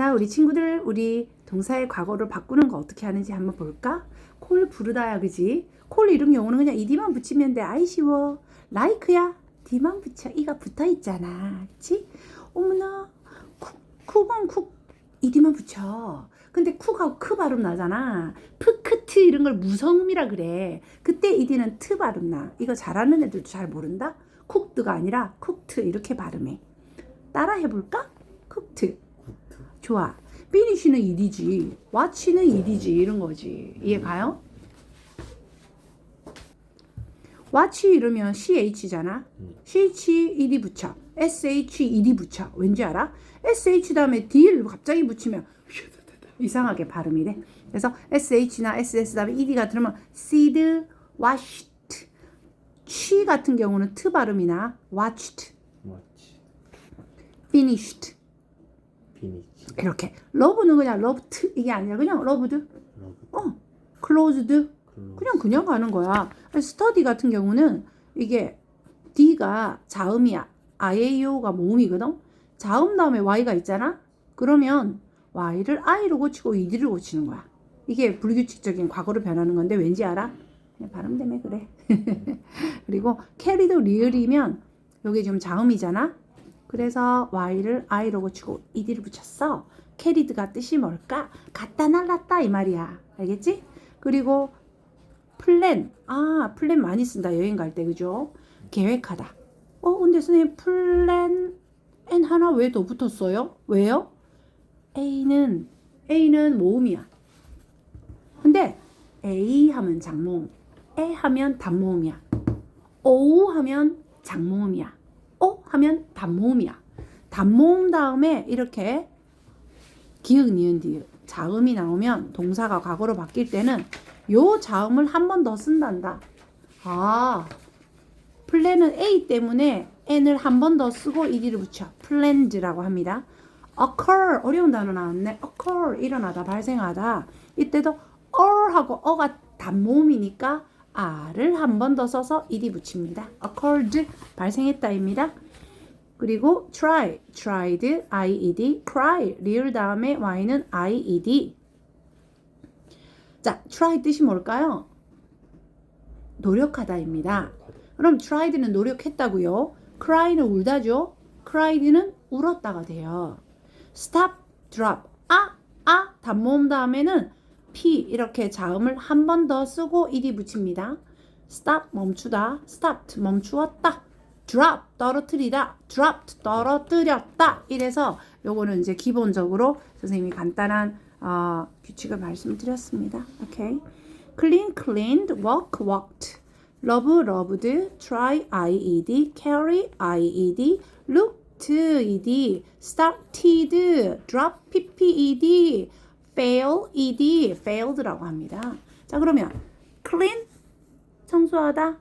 자, 우리 친구들, 우리 동사의 과거를 바꾸는 거 어떻게 하는지 한번 볼까? 콜 부르다야, 그지? 콜 이런 경우는 그냥 이디만 붙이면 돼. 아이 쉬워. 라이크야. 디만 붙여. 이가 붙어 있잖아. 그치? 어머나. 쿡, 쿡은 쿡. 이디만 붙여. 근데 쿡하고 크 발음 나잖아. 프크트 이런 걸 무성음이라 그래. 그때 이디는 트 발음 나. 이거 잘하는 애들도 잘 모른다? 쿡드가 아니라 쿡트 이렇게 발음해. 따라 해볼까? 쿡트. 좋아. 피니쉬는 일이지. 와치는 일이지. 이런 거지. 이해 가요? 와치 이러면 CH잖아. CH 일이 붙여. SH 일이 붙여. 왠지 알아? SH 다음에 D를 갑자기 붙이면 이상하게 발음이 돼. 그래서 SH나 SS 다음에 ED가 들으면 seed, washed. 취 같은 경우는 트 발음이나 watched, finished. 피니치 이렇게. 러브는 그냥 loved 이게 아니라 그냥 loved 러브 어 closed. 클로즈 그냥 그냥 가는 거야. study 같은 경우는 이게 D가 자음이야 IAO가 모음이거든? 자음 다음에 Y가 있잖아? 그러면 Y를 I로 고치고 ED를 고치는 거야. 이게 불규칙적인 과거로 변하는 건데 왠지 알아? 그냥 발음 때문에 그래. 그리고 캐리도 리을이면 여기 지금 자음이잖아 그래서 y를 i로 고치고 ed를 붙였어. 캐리드가 뜻이 뭘까? 갖다 날랐다 이 말이야. 알겠지? 그리고 플랜. 아, 플랜 많이 쓴다. 여행 갈 때. 그죠? 계획하다. 어, 근데 선생님 플랜 N 하나 왜 더 붙었어요? 왜요? A는 A는 모음이야. 근데 A 하면 장모음, E 하면 단모음이야. O 하면 장모음이야. 어 하면 단모음이야. 단모음 다음에 이렇게 기역 니은 디귿 자음이 나오면 동사가 과거로 바뀔 때는 요 자음을 한 번 더 쓴단다. 아 플랜은 A 때문에 N을 한 번 더 쓰고 ED를 붙여 플랜즈라고 합니다. occur 어려운 단어 나왔네. occur 일어나다 발생하다. 이때도 or 하고 어가 단모음이니까 r을 한번 더 써서 ed 붙입니다. occurred 발생했다입니다. 그리고 try, tried, ied, cry, 리을 다음에 y는 ied. 자, try 뜻이 뭘까요? 노력하다입니다. 그럼 tried는 노력했다고요. cry는 울다죠. cried는 울었다가 돼요. stop, drop, 아, 아, 단모음 다음에는 p 이렇게 자음을 한 번 더 쓰고 ed 붙입니다. stop 멈추다, stopped 멈추었다, drop 떨어뜨리다, dropped 떨어뜨렸다. 이래서 요거는 이제 기본적으로 선생님이 간단한 어, 규칙을 말씀드렸습니다. 오케이. clean, cleaned, walk, walked, love, loved, try, ied, carry, ied, looked, ed, started, drop, pped, fail, ed, failed라고 합니다. 자, 그러면 clean, 청소하다.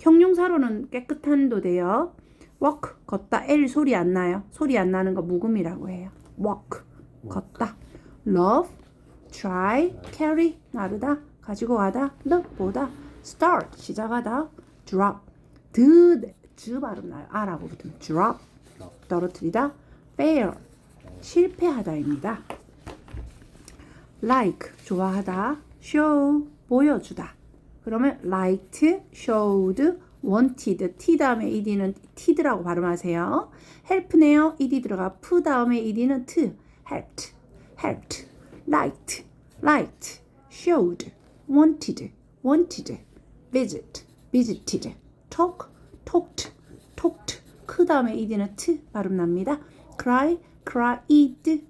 형용사로는 깨끗한도 돼요. walk, 걷다. L 소리 안 나요. 소리 안 나는 거 묵음이라고 해요. walk, 걷다. love, try, carry, 나르다. 가지고 가다. look, 보다. start, 시작하다. drop, 드, 즈 발음 나요. 아라고 붙으면 drop, 떨어뜨리다. fail, 실패하다입니다. Like 좋아하다, show 보여주다. 그러면 liked, showed, wanted, t 다음에 ed는 t드라고 발음하세요. help네요. ed 들어가 프 다음에 ed는 t, helped, helped, liked, liked, showed, wanted, wanted, visit, visited, talk, talked, talked. 크 다음에 ed는 t 발음 납니다. cry, cried,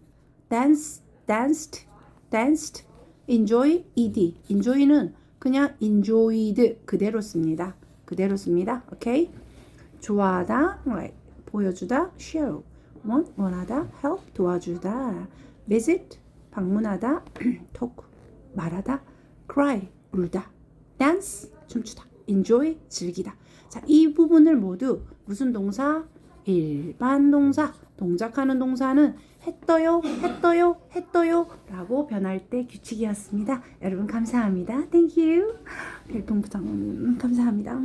dance, danced, danced, enjoy, ed. enjoy는 그냥 enjoyed 그대로 씁니다. 그대로 씁니다. 오케이? 좋아하다, like, 보여주다, show. want, 원하다, help, 도와주다. visit, 방문하다, talk, 말하다, cry, 울다. dance, 춤추다. enjoy, 즐기다. 자, 이 부분을 모두 무슨 동사? 일반 동사. 동작하는 동사는 했어요, 했어요, 했어요 라고 변할 때 규칙이었습니다. 여러분 감사합니다. You. 별풍부장 감사합니다.